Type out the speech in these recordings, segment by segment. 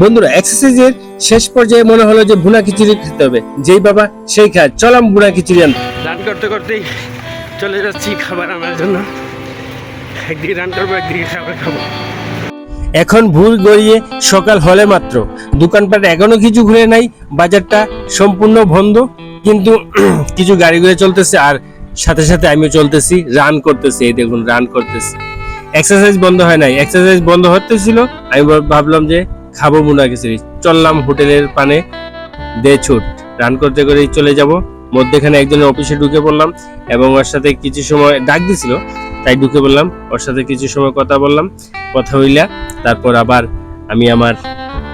বন্ধুরা এক্সারসাইজের শেষ পর্যায়ে মনে হলো যে ভুনা খিচুড়ি খেতে হবে। যেই বাবা সেই খায়। চলাম ভুনা খিচুড়ি আনতে। রান করতে করতেই চলে যাচ্ছি খাবার আনার জন্য। একদিকে রান করব একদিকে খাবার খাব। এখন ভুল গড়িয়ে সকাল হলে মাত্র। দোকানপাট এখনও কিছু ঘুরে নাই বাজারটা সম্পূর্ণ বন্ধ কিন্তু কিছু গাড়ি ঘুরে চলতেছে আর সাথে সাথে আমিও চলতেছি রান করতেছি এই দেখুন রান করতেছি। এক্সারসাইজ বন্ধ হয় নাই। এক্সারসাইজ বন্ধ হতেছিল আমি ভাবলাম যে খাব মুনা খিচুড়ি। চললাম হোটেলের পানে। দে ছুট। রান করতে করেই চলে যাব। মধ্যেখানে একজনের অফিসে ঢুকে পড়লাম এবং ওর সাথে কিছু সময় ডাক দিছিল, তাই ঢুকে বললাম ওর সাথে কিছু সময় কথা বললাম, কথা হইলা। তারপর আবার আমি আমার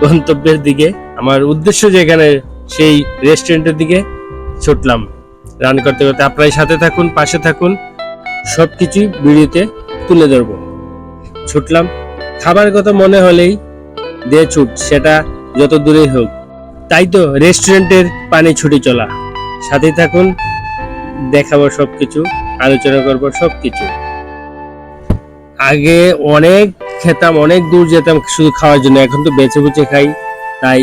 গন্তব্যের দিকে, আমার উদ্দেশ্য যেখানে সেই রেস্টুরেন্টের দিকে ছুটলাম। রান করতে করতে আপনার সাথে থাকুন, পাশে থাকুন। সব কিছুই ভিডিওতে তুলে ধরবো। ছুটলাম। খাবার কথা মনে হলেই দিয়ে ছুট সেটা যত দূরেই হোক। তাই তো রেস্টুরেন্টের পানি ছুটি চলা। সাথে থাকুন, দেখাবো সব কিছু আলোচনা করব সব কিছু আগে অনেক খেতাম, অনেক দূর যেতাম শুধু খাওয়ার জন্য, এখন তো বেছে বুচে খাই, তাই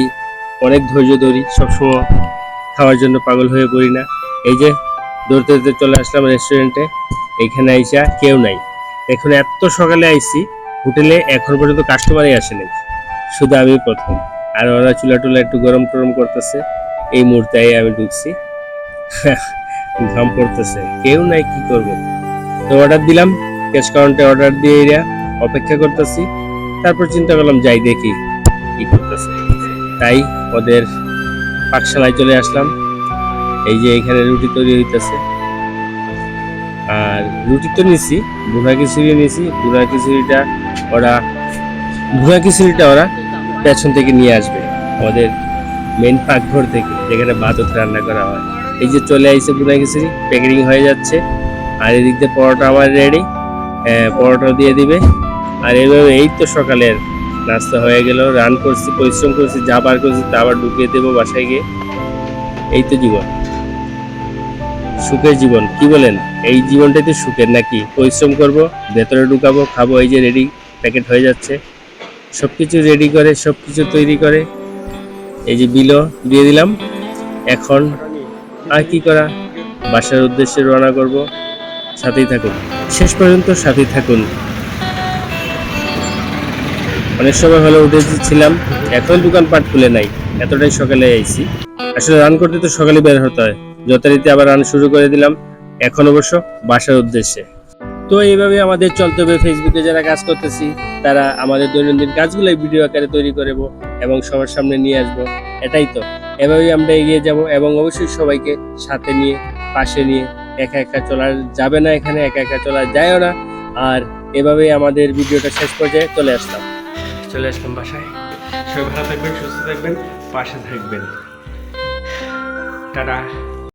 অনেক ধৈর্য ধরি, সবসময় খাওয়ার জন্য পাগল হয়ে পড়ি না। এই যে দৌড়তে দৌড়তে চলে আসলাম রেস্টুরেন্টে, এখানে আইসা কেউ নাই। এখন এত সকালে আইছি হোটেলে এখন পর্যন্ত কাস্টমারই আসে নাই শুধু আমি প্রথম। আর ওরা চুলা টুলা একটু গরম টরম করতেছে, এই মুহূর্তে আমি ঢুকছি। ঘাম পড়তেছে, কেউ নাই, কি করব? তো অর্ডার দিলাম ক্যাশ কাউন্টে অর্ডার দিয়ে এরা অপেক্ষা করতেছি। তারপর চিন্তা করলাম, যাই দেখি কি করতেছে। তাই ওদের পাকশালায় চলে আসলাম। এই যে এখানে রুটি তৈরি হইতেছে। আর রুটি তো নিছি ভুনা খিচুড়ি নিছি ভুনা খিচুড়িটা ওরা ভুনা খিচুড়িটা ওরা পেছন থেকে নিয়ে আসবে। আমাদের মেন পাকঘর থেকে, যেখানে বাদত রান্না করা হয়। এই যে চলে আইছে ভুনা খিচুড়ি প্যাকেটিং হয়ে যাচ্ছে। আর এদিক দিয়ে পরোটা আমার রেডি পরোটা দিয়ে দিবে। আর এইভাবে এই তো সকালের নাস্তা হয়ে গেল রান করছি, পরিশ্রম করছি, যা বার করছি তা আবার ঢুকিয়ে দেবো বাসায় গিয়ে। এই তো জীবন। সুখের জীবন, কি বলেন? এই জীবনটাই তো সুখের নাকি? পরিশ্রম করব, ভেতরে ঢুকাবো, খাব, এই যে রেডি প্যাকেট হয়ে যাচ্ছে। সব কিছু রেডি করে সব কিছু তৈরি করে। এই যে বিলও দিয়ে দিলাম। এখন আর কি করা? বাসার উদ্দেশ্যে রওনা করব। সাথেই থাকুন। শেষ পর্যন্ত সাথেই থাকুন। অনেক সময় হলে উঠেছিলাম এখন দোকানপাট খুলে নাই। এতটাই সকালে আইছি। আসলে রান করতে তো সকালে বের হতে হয়। যথারীতি আবার রান শুরু করে দিলাম। এখন অবশ্য বাসার উদ্দেশ্যে। তো এইভাবে আমাদের চলতে হবে। ফেসবুকে যারা কাজ করতেছি, তারা আমাদের দৈনন্দিন কাজগুলো ভিডিও আকারে তৈরি করব এবং সবার সামনে নিয়ে আসব। এটাই তো। এভাবেই আমরা এগিয়ে যাব এবং অবশ্যই সবাইকে সাথে নিয়ে, পাশে নিয়ে একা একা চলা যাবে না এখানে, একা একা চলা যায়ও না। আর এভাবেই আমাদের ভিডিওটা শেষ পর্যায়ে চলে আসলাম। চলে আসলাম বাসায়। সবাই ভালো থাকবেন, সুস্থ থাকবেন, পাশে থাকবেন। টাটা।